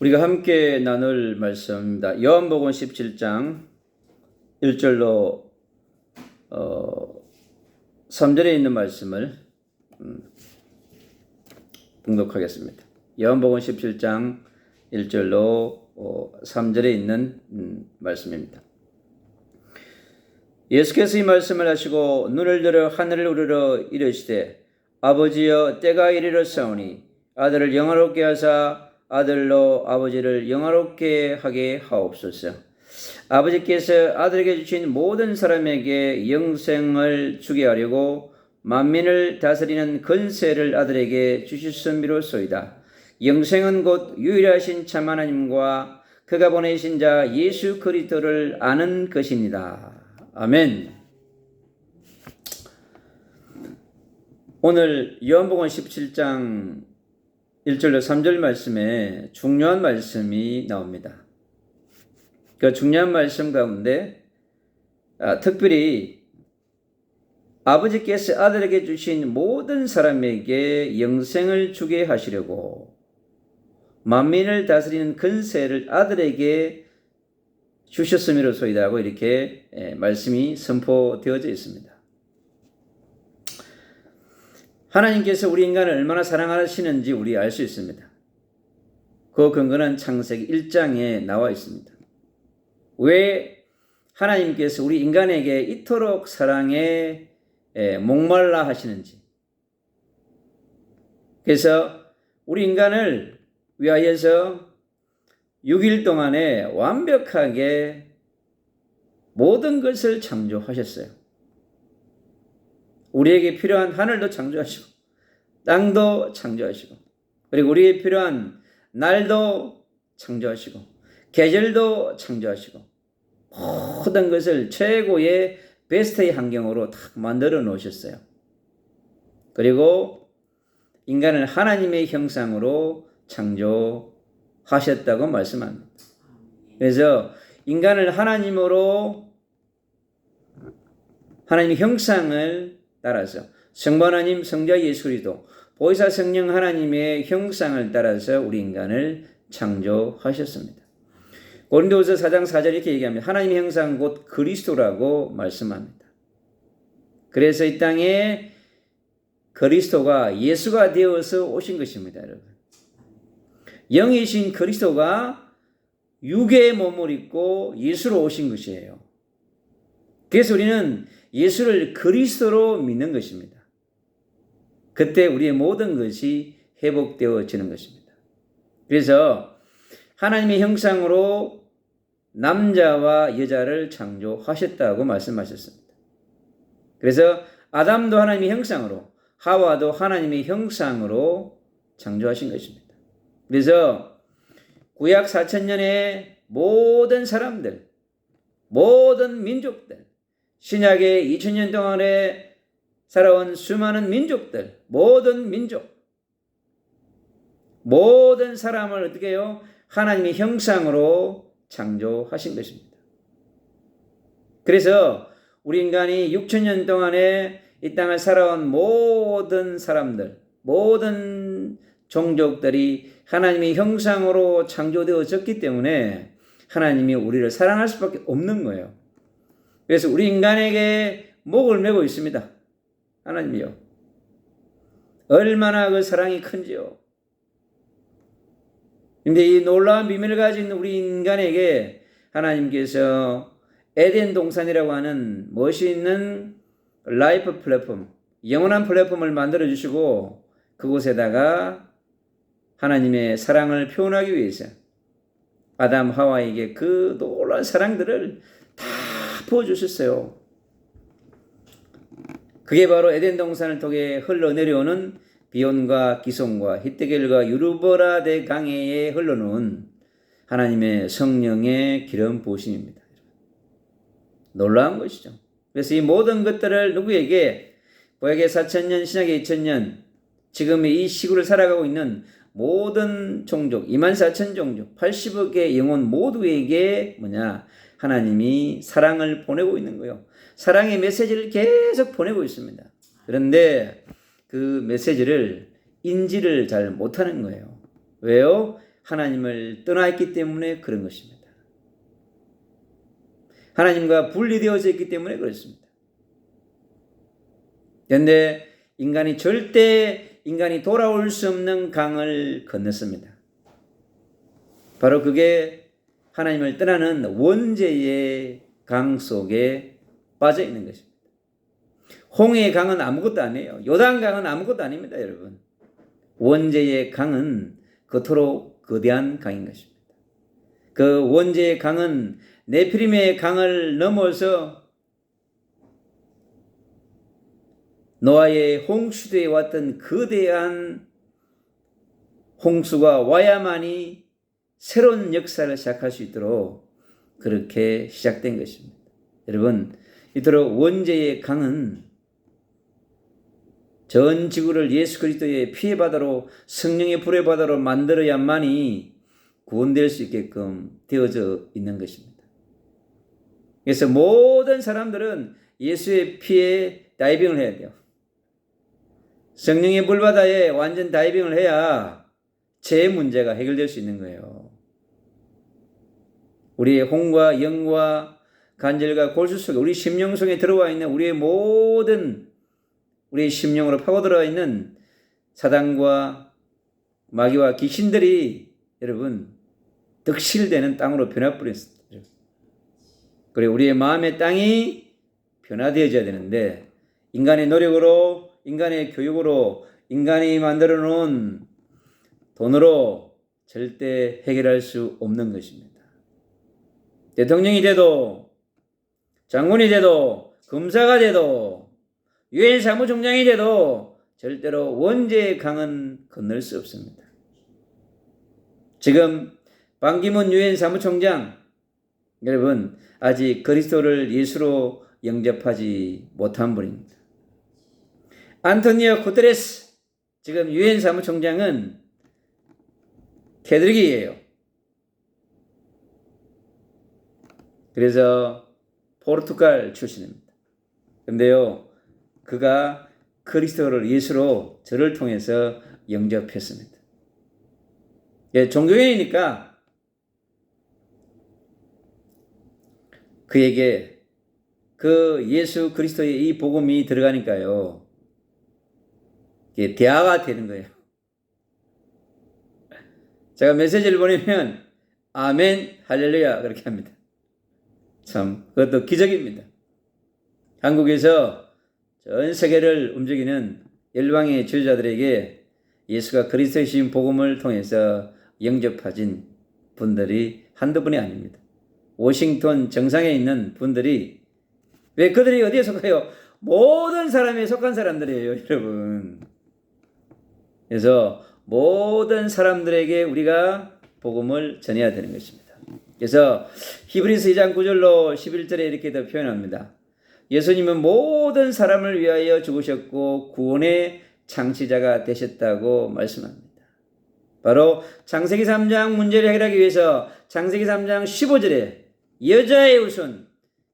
우리가 함께 나눌 말씀입니다. 요한복음 17장 1절로 어, 3절에 있는 말씀을 음, 봉독하겠습니다. 요한복음 17장 1절로 어, 3절에 있는 음, 말씀입니다. 예수께서 이 말씀을 하시고 눈을 들어 하늘을 우러러 이르시되 아버지여 때가 이르렀사오니 아들을 영화롭게 하사 아들로 아버지를 영화롭게 하게 하옵소서. 아버지께서 아들에게 주신 모든 사람에게 영생을 주게 하려고 만민을 다스리는 근세를 아들에게 주셨음이로소이다. 영생은 곧 유일하신 참 하나님과 그가 보내신 자 예수 그리스도를 아는 것입니다. 아멘. 오늘 요한복음 17장 1절로 3절 말씀에 중요한 말씀이 나옵니다. 그 중요한 말씀 가운데 아, 특별히 아버지께서 아들에게 주신 모든 사람에게 영생을 주게 하시려고 만민을 다스리는 근세를 아들에게 주셨음이로소이다고 이렇게 예, 말씀이 선포되어져 있습니다. 하나님께서 우리 인간을 얼마나 사랑하시는지 우리 알 수 있습니다. 그 근거는 창세기 1장에 나와 있습니다. 왜 하나님께서 우리 인간에게 이토록 사랑에 목말라 하시는지. 그래서 우리 인간을 위하여서 6일 동안에 완벽하게 모든 것을 창조하셨어요. 우리에게 필요한 하늘도 창조하시고, 땅도 창조하시고, 그리고 우리에게 필요한 날도 창조하시고, 계절도 창조하시고, 모든 것을 최고의 베스트의 환경으로 딱 만들어 놓으셨어요. 그리고 인간을 하나님의 형상으로 창조하셨다고 말씀합니다. 그래서 인간을 하나님으로 하나님의 형상을 따라서 성부 하나님, 성자 예수 그리스도, 보혜사 성령 하나님의 형상을 따라서 우리 인간을 창조하셨습니다. 고린도후서 4장 4절 이렇게 얘기합니다. 하나님의 형상 곧 그리스도라고 말씀합니다. 그래서 이 땅에 그리스도가 예수가 되어서 오신 것입니다, 여러분. 영이신 그리스도가 육의 몸을 입고 예수로 오신 것이에요. 그래서 우리는 예수를 그리스도로 믿는 것입니다. 그때 우리의 모든 것이 회복되어지는 것입니다. 그래서 하나님의 형상으로 남자와 여자를 창조하셨다고 말씀하셨습니다. 그래서 아담도 하나님의 형상으로 하와도 하나님의 형상으로 창조하신 것입니다. 그래서 구약 4천년의 모든 사람들, 모든 민족들, 신약의 2000년 동안에 살아온 수많은 민족들, 모든 민족, 모든 사람을 어떻게 해요? 하나님의 형상으로 창조하신 것입니다. 그래서 우리 인간이 6천년 동안에 이 땅을 살아온 모든 사람들, 모든 종족들이 하나님의 형상으로 창조되어졌기 때문에 하나님이 우리를 사랑할 수밖에 없는 거예요. 그래서 우리 인간에게 목을 메고 있습니다. 하나님이요. 얼마나 그 사랑이 큰지요. 근데 이 놀라운 비밀을 가진 우리 인간에게 하나님께서 에덴 동산이라고 하는 멋있는 라이프 플랫폼, 영원한 플랫폼을 만들어 주시고 그곳에다가 하나님의 사랑을 표현하기 위해서 아담 하와에게 그 놀라운 사랑들을 다 부어주셨어요. 그게 바로 에덴 동산을 통해 흘러내려오는 비온과 기송과 히데겔과 유르보라데 강해에 흘러놓은 하나님의 성령의 기름 부으심입니다. 놀라운 것이죠. 그래서 이 모든 것들을 누구에게 보약의 4천년, 신약의 2천년, 지금 이 시구를 살아가고 있는 모든 종족, 2만 4천 종족, 80억의 영혼 모두에게 뭐냐? 하나님이 사랑을 보내고 있는 거요. 사랑의 메시지를 계속 보내고 있습니다. 그런데 그 메시지를 인지를 잘 못하는 거예요. 왜요? 하나님을 떠나 있기 때문에 그런 것입니다. 하나님과 분리되어져 있기 때문에 그렇습니다. 그런데 인간이 절대 인간이 돌아올 수 없는 강을 건넜습니다. 바로 그게 하나님을 떠나는 원죄의 강 속에 빠져 있는 것입니다. 홍해의 강은 아무것도 아니에요. 요단강은 아무것도 아닙니다, 여러분. 원죄의 강은 그토록 거대한 강인 것입니다. 그 원죄의 강은 네피림의 강을 넘어서 노아의 홍수대에 왔던 거대한 홍수가 와야만이 새로운 역사를 시작할 수 있도록 그렇게 시작된 것입니다. 여러분, 이토록 원죄의 강은 전 지구를 예수 그리스도의 피의 바다로 성령의 불의 바다로 만들어야만이 구원될 수 있게끔 되어져 있는 것입니다. 그래서 모든 사람들은 예수의 피에 다이빙을 해야 돼요. 성령의 물바다에 완전 다이빙을 해야 제 문제가 해결될 수 있는 거예요. 우리의 홍과 영과 간절과 골수 속에 우리 심령 속에 들어와 있는 우리의 모든 우리의 심령으로 파고들어 있는 사단과 마귀와 귀신들이 여러분 득실되는 땅으로 변화버렸습니다. 그리고 우리의 마음의 땅이 변화되어져야 되는데 인간의 노력으로 인간의 교육으로 인간이 만들어 놓은 돈으로 절대 해결할 수 없는 것입니다. 대통령이 돼도 장군이 돼도 검사가 돼도 유엔 사무총장이 돼도 절대로 원죄의 강은 건널 수 없습니다. 지금 반기문 유엔 사무총장 여러분 아직 그리스도를 예수로 영접하지 못한 분입니다. 안토니오 구테레스 지금 유엔 사무총장은 캐드릭이에요. 그래서 포르투갈 출신입니다. 근데요, 그가 그리스도를 예수로 저를 통해서 영접했습니다. 예, 종교인이니까 그에게 그 예수 그리스도의 이 복음이 들어가니까요. 이게 대화가 되는 거예요. 제가 메시지를 보내면 아멘 할렐루야 그렇게 합니다. 참 그것도 기적입니다. 한국에서 전 세계를 움직이는 열방의 지도자들에게 예수가 그리스도이신 복음을 통해서 영접하신 분들이 한두 분이 아닙니다. 워싱턴 정상에 있는 분들이 왜 그들이 어디에 속해요? 모든 사람에 속한 사람들이에요, 여러분. 그래서 모든 사람들에게 우리가 복음을 전해야 되는 것입니다. 그래서 히브리서 2장 9절로 11절에 이렇게 더 표현합니다. 예수님은 모든 사람을 위하여 죽으셨고 구원의 창시자가 되셨다고 말씀합니다. 바로 창세기 3장 문제를 해결하기 위해서 창세기 3장 15절에 여자의 우선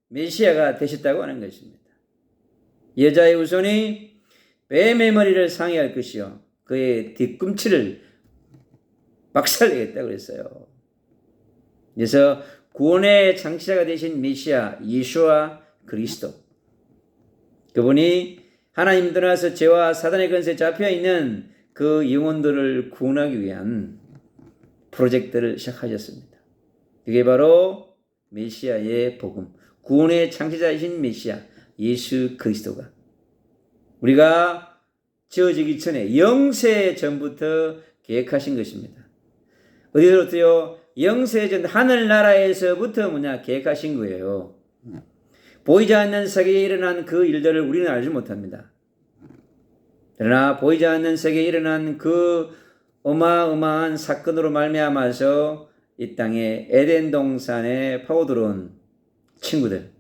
메시아가 되셨다고 하는 것입니다. 여자의 우선이 뱀의 머리를 상해할 것이요 그의 뒤꿈치를 박살내겠다고 그랬어요. 그래서 구원의 창시자가 되신 메시아 예수와 그리스도 그분이 하나님 떠나서 죄와 사단의 권세에 잡혀 있는 그 영혼들을 구원하기 위한 프로젝트를 시작하셨습니다. 그게 바로 메시아의 복음, 구원의 창시자이신 메시아 예수 그리스도가 우리가 지어지기 전에 영세 전부터 계획하신 것입니다. 어디서부터요? 영세 전 하늘나라에서부터 뭐냐 계획하신 거예요. 보이지 않는 세계에 일어난 그 일들을 우리는 알지 못합니다. 그러나 보이지 않는 세계에 일어난 그 어마어마한 사건으로 말미암아서 이 땅에 에덴 동산에 파고들어온 친구들.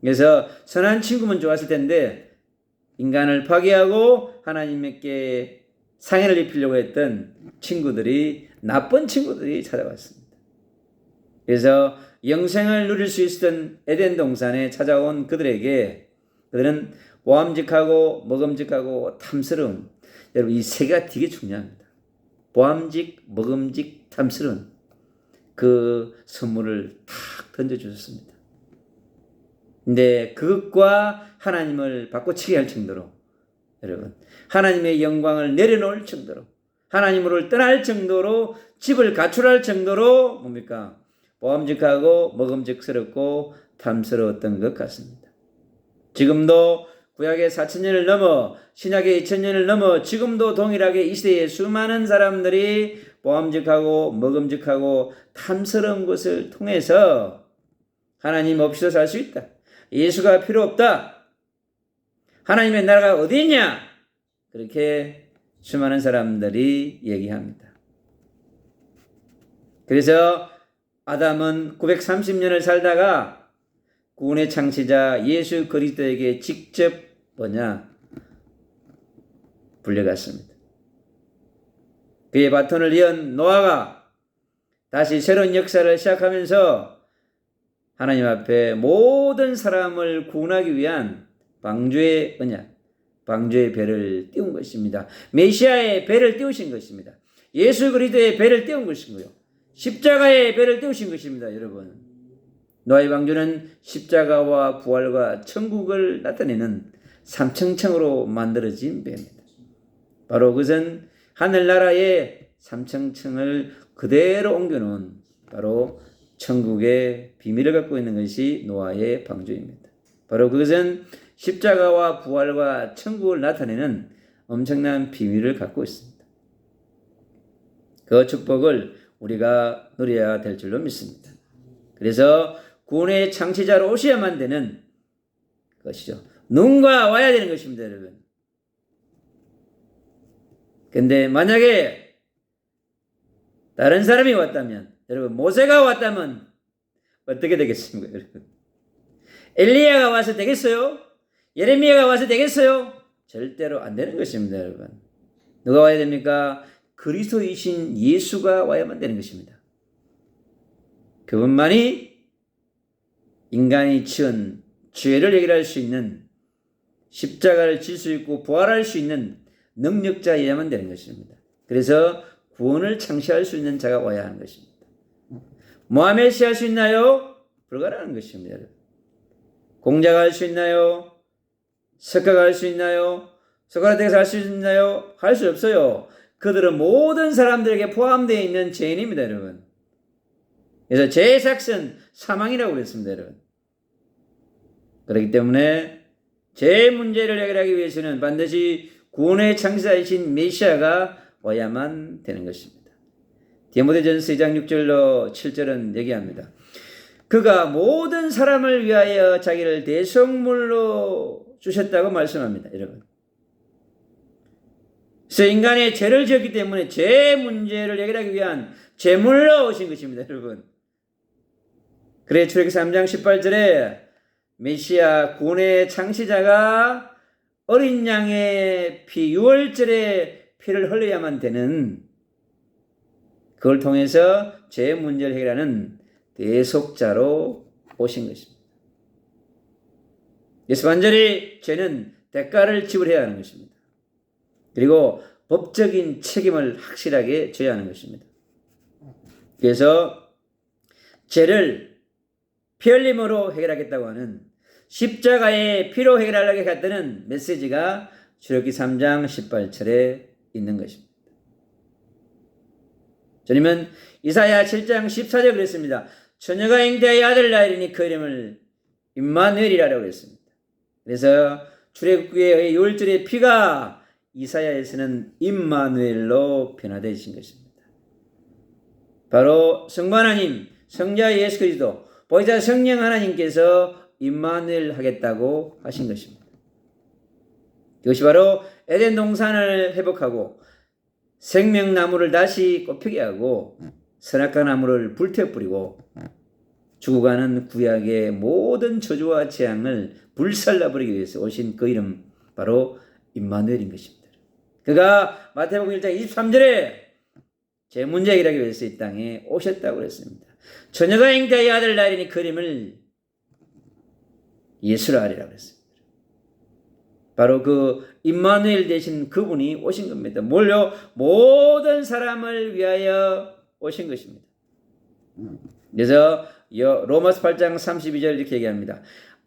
그래서 선한 친구면 좋았을 텐데 인간을 파괴하고 하나님께 상해를 입히려고 했던 친구들이 나쁜 친구들이 찾아왔습니다. 그래서 영생을 누릴 수 있었던 에덴 동산에 찾아온 그들에게 그들은 보암직하고 먹음직하고 탐스러운 여러분 이 세 개가 되게 중요합니다. 보암직, 먹음직, 탐스러운 그 선물을 탁 던져주셨습니다. 근데 그것과 하나님을 바꿔치기 할 정도로 여러분 하나님의 영광을 내려놓을 정도로 하나님으로 떠날 정도로 집을 가출할 정도로 뭡니까 보암직하고 먹음직스럽고 탐스러웠던 것 같습니다. 지금도 구약의 4천년을 넘어 신약의 2천년을 넘어 지금도 동일하게 이 시대에 수많은 사람들이 보암직하고 먹음직하고 탐스러운 것을 통해서 하나님 없이도 살 수 있다. 예수가 필요 없다. 하나님의 나라가 어디 있냐? 그렇게 수많은 사람들이 얘기합니다. 그래서 아담은 930년을 살다가 구원의 창시자 예수 그리스도에게 직접 뭐냐 불려갔습니다. 그의 바톤을 이은 노아가 다시 새로운 역사를 시작하면서 하나님 앞에 모든 사람을 구원하기 위한 방주의 언약, 방주의 배를 띄운 것입니다. 메시아의 배를 띄우신 것입니다. 예수 그리스도의 배를 띄운 것이고요. 십자가의 배를 띄우신 것입니다, 여러분. 노아의 방주는 십자가와 부활과 천국을 나타내는 삼층층으로 만들어진 배입니다. 바로 그것은 하늘나라의 삼층층을 그대로 옮겨놓은 바로 천국의 비밀을 갖고 있는 것이 노아의 방주입니다. 바로 그것은 십자가와 부활과 천국을 나타내는 엄청난 비밀을 갖고 있습니다. 그 축복을 우리가 누려야 될 줄로 믿습니다. 그래서 구원의 창시자로 오셔야만 되는 것이죠. 누군가 와야 되는 것입니다, 여러분. 근데 만약에 다른 사람이 왔다면, 여러분, 모세가 왔다면 어떻게 되겠습니까, 여러분? 엘리야가 와서 되겠어요? 예레미야가 와서 되겠어요? 절대로 안 되는 것입니다, 여러분. 누가 와야 됩니까? 그리스도이신 예수가 와야만 되는 것입니다. 그분만이 인간이 지은 죄를 해결할 수 있는 십자가를 질 수 있고 부활할 수 있는 능력자여야만 되는 것입니다. 그래서 구원을 창시할 수 있는 자가 와야 하는 것입니다. 모하메시 할 수 있나요? 불가라는 것입니다. 공자가 할 수 있나요? 석가가 할수 있나요? 소크라테가 할수 있나요? 할 수 없어요. 그들은 모든 사람들에게 포함되어 있는 죄인입니다, 여러분. 그래서 죄의 삭은 사망이라고 그랬습니다, 여러분. 그렇기 때문에 죄 문제를 해결하기 위해서는 반드시 구원의 창시자이신 메시아가 와야만 되는 것입니다. 디모데전서 2장 6절로 7절은 얘기합니다. 그가 모든 사람을 위하여 자기를 대성물로 주셨다고 말씀합니다. 여러분. 그래서 인간의 죄를 지었기 때문에 죄 문제를 해결하기 위한 제물로 오신 것입니다. 여러분. 그래 출애기 3장 18절에 메시아 구원의 창시자가 어린 양의 피 6월절에 피를 흘려야만 되는 그걸 통해서 죄 문제를 해결하는 대속자로 오신 것입니다. 예수 완전히 죄는 대가를 지불해야 하는 것입니다. 그리고 법적인 책임을 확실하게 져야 하는 것입니다. 그래서 죄를 피 흘림으로 해결하겠다고 하는 십자가의 피로 해결하려고 했다는 메시지가 출애기 3장 18절에 있는 것입니다. 주님은 이사야 7장 14절 그랬습니다. 처녀가 잉태의 아들 낳으리니 그 이름을 임마누엘이라고 했습니다. 그래서 출애굽기의 6절의 피가 이사야에서는 임마누엘로 변화되신 것입니다. 바로 성부 하나님, 성자 예수 그리스도, 보이자 성령 하나님께서 임마누엘 하겠다고 하신 것입니다. 이것이 바로 에덴 동산을 회복하고 생명나무를 다시 꽃피게 하고 선악과 나무를 불태워뿌리고 죽어가는 구약의 모든 저주와 재앙을 불살라버리기 위해서 오신 그 이름 바로 임마누엘인 것입니다. 그가 마태복음 1장 23절에 제 문제 해결하기 위해서 이 땅에 오셨다고 그랬습니다. 처녀가 잉태의 아들 나리니 그 이름을 예수라 하리라고 그랬습니다. 바로 그 임마누엘 대신 그분이 오신 겁니다. 뭘요? 모든 사람을 위하여 오신 것입니다. 그래서 여- 로마서 8장 32절 이렇게 얘기합니다.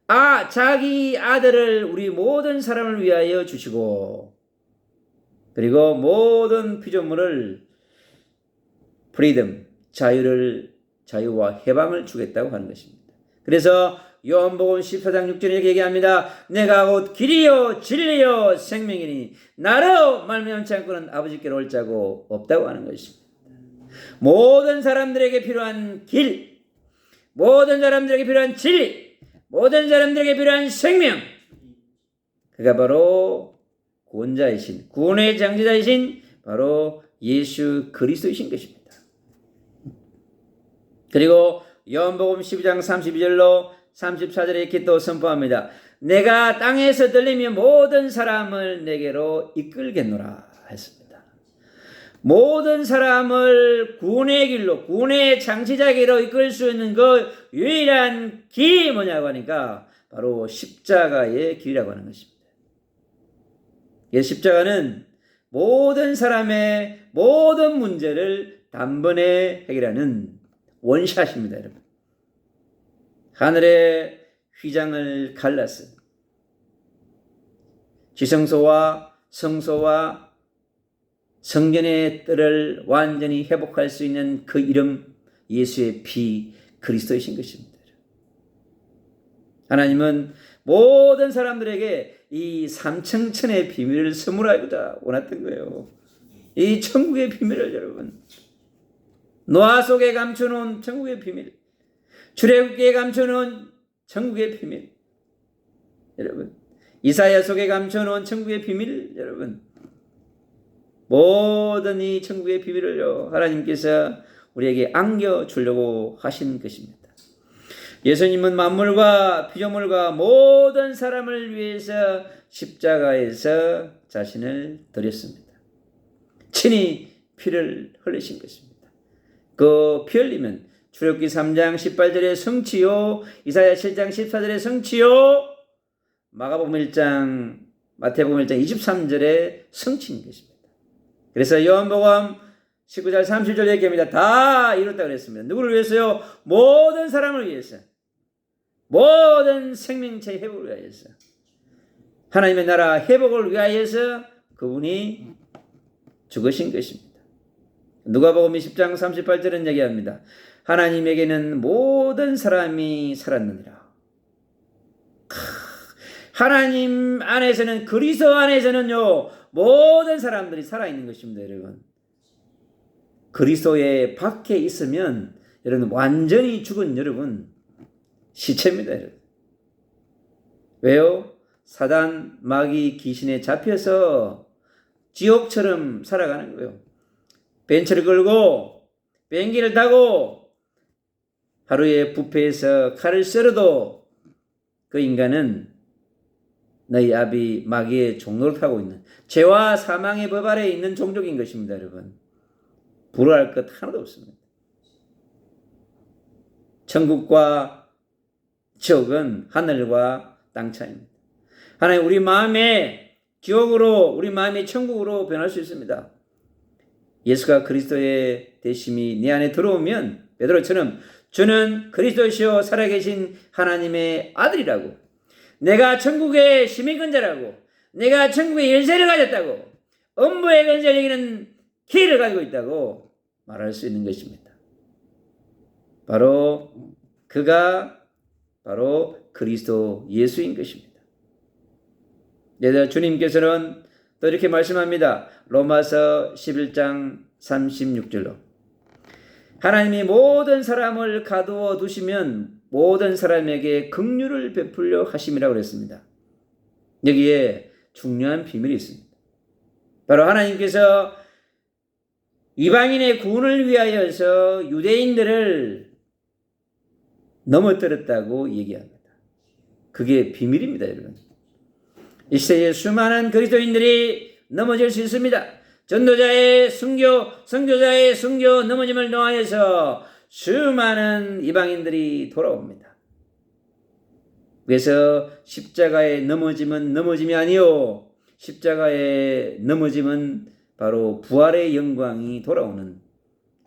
아 자기 아들을 우리 모든 사람을 위하여 주시고 그리고 모든 피조물을 프리덤 자유를 자유와 해방을 주겠다고 하는 것입니다. 그래서 요한복음 14장 6절에 이렇게 얘기합니다. 내가 곧 길이요 진리요 생명이니 나로 말미암지 않고는 아버지께로 올 자고 없다고 하는 것입니다. 모든 사람들에게 필요한 길, 모든 사람들에게 필요한 진리, 모든 사람들에게 필요한 생명, 그가 바로 구원자이신 구원의 장지자이신 바로 예수 그리스도이신 것입니다. 그리고 요한복음 12장 32절로 34절에 이렇게 또 선포합니다. 내가 땅에서 들리면 모든 사람을 내게로 이끌겠노라 했습니다. 모든 사람을 구원의 길로 구원의 장치자기로 이끌 수 있는 그 유일한 길이 뭐냐고 하니까 바로 십자가의 길이라고 하는 것입니다. 이 십자가는 모든 사람의 모든 문제를 단번에 해결하는 원샷입니다, 여러분. 하늘의 휘장을 갈라서 지성소와 성소와 성전의 뜰을 완전히 회복할 수 있는 그 이름 예수의 피 그리스도이신 것입니다. 하나님은 모든 사람들에게 이 삼층천의 비밀을 선물하고자 원했던 거예요. 이 천국의 비밀을 여러분 노아 속에 감춰놓은 천국의 비밀 출애굽기에 감춰놓은 천국의 비밀 여러분 이사야 속에 감춰놓은 천국의 비밀 여러분 모든 이 천국의 비밀을요 하나님께서 우리에게 안겨 주려고 하신 것입니다. 예수님은 만물과 피조물과 모든 사람을 위해서 십자가에서 자신을 드렸습니다. 친히 피를 흘리신 것입니다. 그 피 흘리면 출애굽기 3장 18절의 성취요, 이사야 7장 14절의 성취요, 마가복음 1장, 마태복음 1장 23절의 성취인 것입니다. 그래서 요한복음 19절 30절 얘기합니다. 다 이뤘다 그랬습니다. 누구를 위해서요? 모든 사람을 위해서. 모든 생명체 회복을 위하여서. 하나님의 나라 회복을 위하여서 그분이 죽으신 것입니다. 누가복음 20장 38절은 얘기합니다. 하나님에게는 모든 사람이 살았느니라. 하나님 안에서는 그리스도 안에서는요 모든 사람들이 살아 있는 것입니다, 여러분. 그리스도의 밖에 있으면 여러분 완전히 죽은 여러분 시체입니다, 여러분. 왜요? 사단 마귀 귀신에 잡혀서 지옥처럼 살아가는 거예요. 벤츠를 끌고 비행기를 타고 하루에 부패에서 칼을 썰어도 그 인간은 너희 아비 마귀의 종로를 타고 있는 죄와 사망의 법 아래 있는 종족인 것입니다, 여러분. 불화할 것 하나도 없습니다. 천국과 지옥은 하늘과 땅 차이입니다. 하나님 우리 마음에 지옥으로 우리 마음이 천국으로 변할 수 있습니다. 예수가 그리스도의 대심이 내 안에 들어오면 베드로처럼 주는 그리스도시요 살아계신 하나님의 아들이라고 내가 천국의 시민권자라고 내가 천국의 열쇠를 가졌다고 음부의 근세를 이기는 키를 가지고 있다고 말할 수 있는 것입니다. 바로 그가 바로 그리스도 예수인 것입니다. 그래서 주님께서는 또 이렇게 말씀합니다. 로마서 11장 36절로 하나님이 모든 사람을 가두어 두시면 모든 사람에게 긍휼을 베풀려 하심이라고 그랬습니다. 여기에 중요한 비밀이 있습니다. 바로 하나님께서 이방인의 구원을 위하여서 유대인들을 넘어뜨렸다고 얘기합니다. 그게 비밀입니다, 여러분. 이 시대에 수많은 그리스도인들이 넘어질 수 있습니다. 전도자의 순교, 선교자의 순교 넘어짐을 통하여서 수많은 이방인들이 돌아옵니다. 그래서 십자가의 넘어짐은 넘어짐이 아니요 십자가의 넘어짐은 바로 부활의 영광이 돌아오는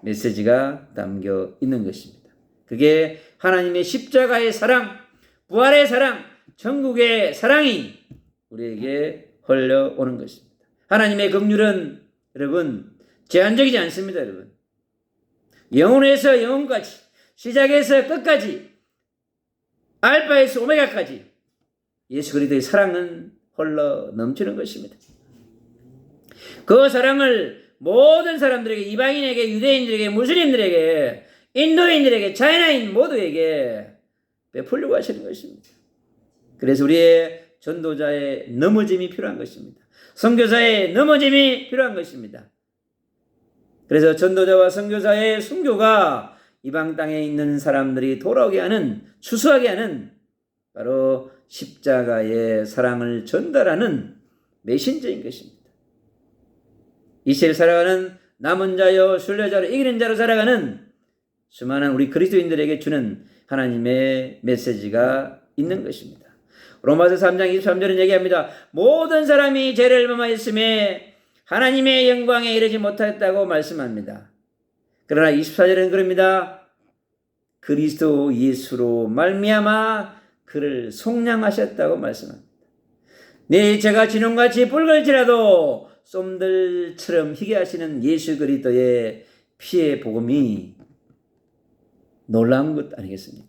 메시지가 담겨 있는 것입니다. 그게 하나님의 십자가의 사랑, 부활의 사랑, 천국의 사랑이 우리에게 흘러오는 것입니다. 하나님의 긍휼은 여러분 제한적이지 않습니다, 여러분. 영혼에서 영혼까지, 시작에서 끝까지, 알파에서 오메가까지 예수 그리스도의 사랑은 흘러 넘치는 것입니다. 그 사랑을 모든 사람들에게 이방인에게 유대인들에게 무슬림들에게 인도인들에게 차이나인 모두에게 베풀려고 하시는 것입니다. 그래서 우리의 전도자의 넘어짐이 필요한 것입니다. 선교사의 넘어짐이 필요한 것입니다. 그래서 전도자와 선교사의 순교가 이방 땅에 있는 사람들이 돌아오게 하는 추수하게 하는 바로 십자가의 사랑을 전달하는 메신저인 것입니다. 이세를 살아가는 남은 자여 순례자로 이기는 자로 살아가는 수많은 우리 그리스도인들에게 주는 하나님의 메시지가 있는 것입니다. 로마서 3장 23절은 얘기합니다. 모든 사람이 죄를 범하였음에 하나님의 영광에 이르지 못했다고 말씀합니다. 그러나 24절은 그럽니다. 그리스도 예수로 말미암아 그를 속량하셨다고 말씀합니다. 네, 제가 진홍같이 붉을지라도 쏨들처럼 희게 하시는 예수 그리스도의 피의 복음이 놀라운 것 아니겠습니까?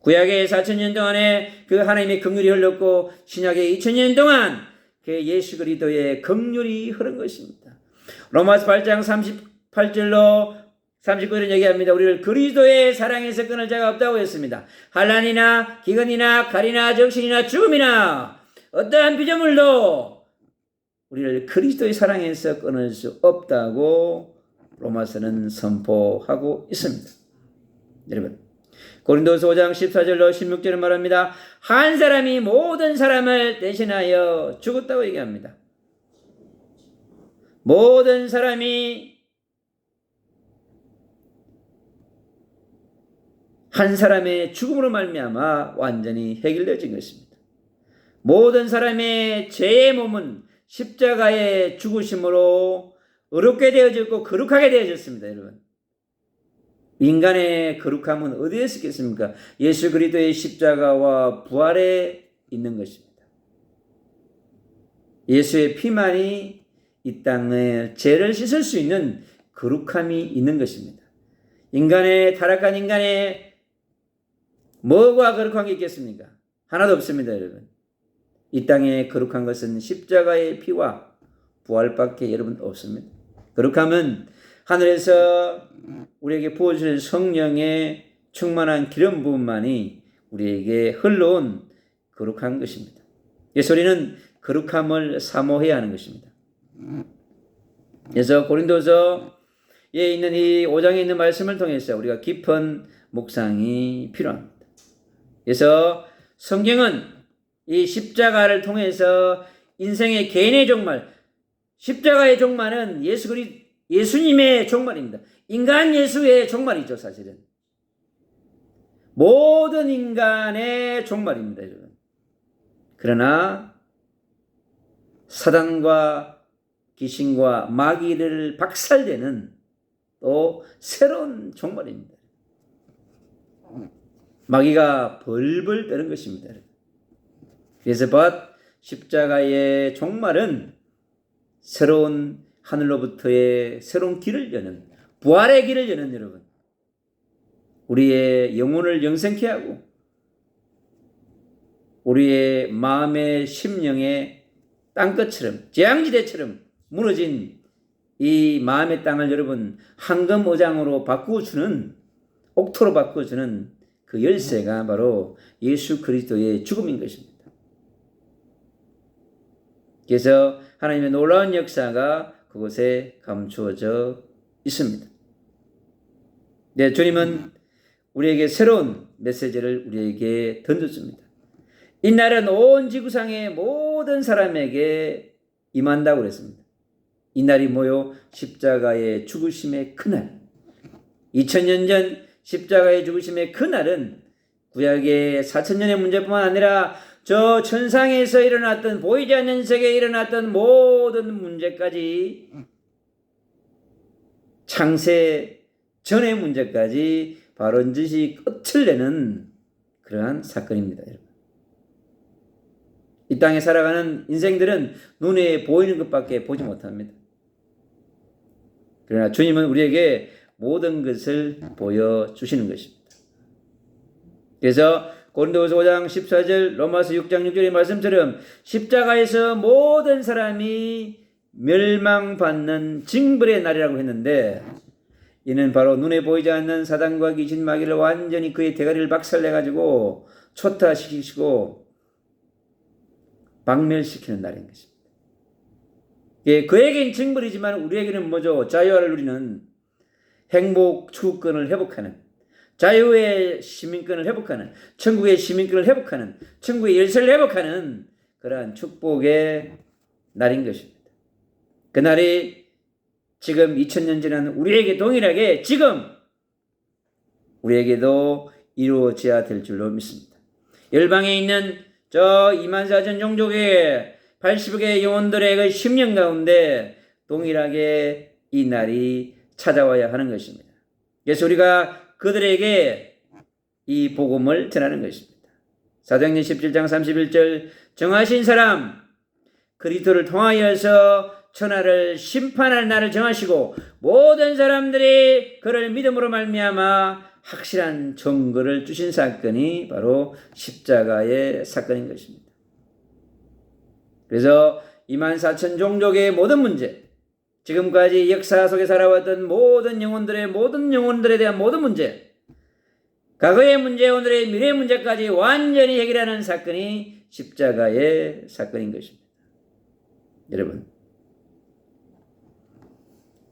구약의 4천년 동안에 그 하나님의 긍휼이 흘렀고 신약의 2천년 동안 그 예수 그리스도의 긍휼이 흐른 것입니다. 로마서 8장 38절로 39절은 얘기합니다. 우리를 그리스도의 사랑에서 끊을 자가 없다고 했습니다. 환란이나 기근이나 칼이나 정신이나 죽음이나 어떠한 피조물도 우리를 그리스도의 사랑에서 끊을 수 없다고 로마서는 선포하고 있습니다. 여러분 고린도서 5장 14절로 16절을 말합니다. 한 사람이 모든 사람을 대신하여 죽었다고 얘기합니다. 모든 사람이 한 사람의 죽음으로 말미암아 완전히 해결되어진 것입니다. 모든 사람의 죄의 몸은 십자가의 죽으심으로 어렵게 되어졌고 거룩하게 되어졌습니다, 여러분. 인간의 거룩함은 어디에 있겠습니까? 예수 그리스도의 십자가와 부활에 있는 것입니다. 예수의 피만이 이 땅에 죄를 씻을 수 있는 거룩함이 있는 것입니다. 인간의 타락한 인간의 뭐가 거룩한 게 있겠습니까? 하나도 없습니다, 여러분. 이 땅에 거룩한 것은 십자가의 피와 부활밖에 여러분 없습니다. 거룩함은 하늘에서 우리에게 부어질 성령의 충만한 기름 부분만이 우리에게 흘러온 거룩한 것입니다. 예수리는 거룩함을 사모해야 하는 것입니다. 그래서 고린도서에 있는 이 5장에 있는 말씀을 통해서 우리가 깊은 묵상이 필요합니다. 그래서 성경은 이 십자가를 통해서 인생의 개인의 종말, 십자가의 종말은 예수 그리 예수님의 종말입니다. 인간 예수의 종말이죠, 사실은. 모든 인간의 종말입니다, 여러분. 그러나 사단과 귀신과 마귀를 박살내는 또 새로운 종말입니다. 마귀가 벌벌 떠는 것입니다. 그래서 밭 십자가의 종말은 새로운 하늘로부터의 새로운 길을 여는 부활의 길을 여는 여러분. 우리의 영혼을 영생케 하고 우리의 마음의 심령의 땅끝처럼 재앙지대처럼 무너진 이 마음의 땅을 여러분 황금 오장으로 바꾸어 주는 옥토로 바꾸어 주는 그 열쇠가 바로 예수 그리스도의 죽음인 것입니다. 그래서 하나님의 놀라운 역사가 그곳에 감추어져 있습니다. 네, 주님은 우리에게 새로운 메시지를 우리에게 던져줍니다. 이 날은 온 지구상의 모든 사람에게 임한다고 그랬습니다. 이 날이 뭐요? 십자가의 죽으심의 그날. 2000년 전 십자가의 죽으심의 그날은 구약의 4천년의 문제뿐만 아니라 저 천상에서 일어났던 보이지 않는 세계에 일어났던 모든 문제까지 창세 전의 문제까지 바론짓이 끝을 내는 그러한 사건입니다. 이 땅에 살아가는 인생들은 눈에 보이는 것밖에 보지 못합니다. 그러나 주님은 우리에게 모든 것을 보여주시는 것입니다. 그래서 고린도후서 5장 14절, 로마서 6장 6절의 말씀처럼 십자가에서 모든 사람이 멸망받는 징벌의 날이라고 했는데 이는 바로 눈에 보이지 않는 사단과 귀신 마귀를 완전히 그의 대가리를 박살내 가지고 초타시키시고 박멸시키는 날인 것입니다. 예, 그에겐 징벌이지만 우리에게는 뭐죠? 자유화를 누리는 행복 추구권을 회복하는 자유의 시민권을 회복하는 천국의 시민권을 회복하는 천국의 열쇠를 회복하는 그러한 축복의 날인 것입니다. 그날이 지금 2000년 지난 우리에게 동일하게 지금 우리에게도 이루어져야 될 줄로 믿습니다. 열방에 있는 저 2만4천 종족의 80개 영혼들의 그 10년 가운데 동일하게 이 날이 찾아와야 하는 것입니다. 그래서 우리가 그들에게 이 복음을 전하는 것입니다. 사도행전 17장 31절 정하신 사람 그리스도를 통하여서 천하를 심판할 날을 정하시고 모든 사람들이 그를 믿음으로 말미암아 확실한 증거를 주신 사건이 바로 십자가의 사건인 것입니다. 그래서 2만 4천 종족의 모든 문제, 지금까지 역사 속에 살아왔던 모든 영혼들의 모든 영혼들에 대한 모든 문제, 과거의 문제, 오늘의 미래 문제까지 완전히 해결하는 사건이 십자가의 사건인 것입니다. 여러분,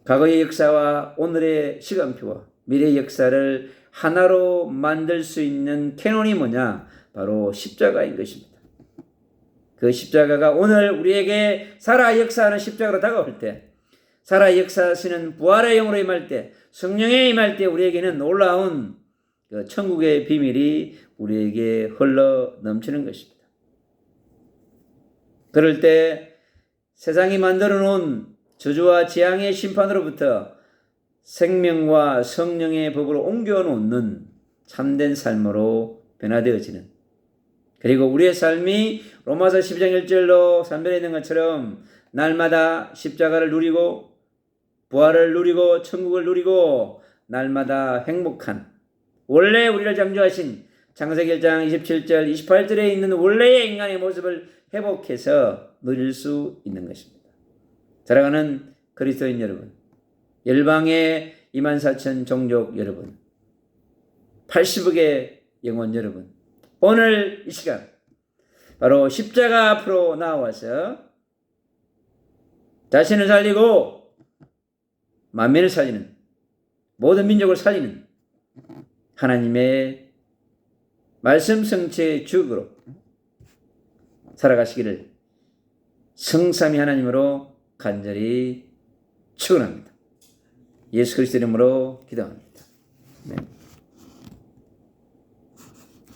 과거의 역사와 오늘의 시간표와 미래의 역사를 하나로 만들 수 있는 캐논이 뭐냐? 바로 십자가인 것입니다. 그 십자가가 오늘 우리에게 살아 역사하는 십자가로 다가올 때, 살아 역사하시는 부활의 영으로 임할 때, 성령에 임할 때 우리에게는 놀라운 그 천국의 비밀이 우리에게 흘러 넘치는 것입니다. 그럴 때 세상이 만들어 놓은 저주와 재앙의 심판으로부터 생명과 성령의 법으로 옮겨 놓는 참된 삶으로 변화되어지는 그리고 우리의 삶이 로마서 12장 1절로 산별해 있는 것처럼 날마다 십자가를 누리고 부활을 누리고 천국을 누리고 날마다 행복한 원래 우리를 창조하신 창세기 1장 27절 28절에 있는 원래의 인간의 모습을 회복해서 누릴 수 있는 것입니다. 사랑하는 그리스도인 여러분, 열방의 2만 4천 종족 여러분, 80억의 영혼 여러분, 오늘 이 시간 바로 십자가 앞으로 나와서 자신을 살리고 만민을 살리는 모든 민족을 살리는 하나님의 말씀 성체의 주역으로 살아가시기를 성삼위 하나님으로 간절히 축원합니다. 예수 그리스도 이름으로 기도합니다. 네.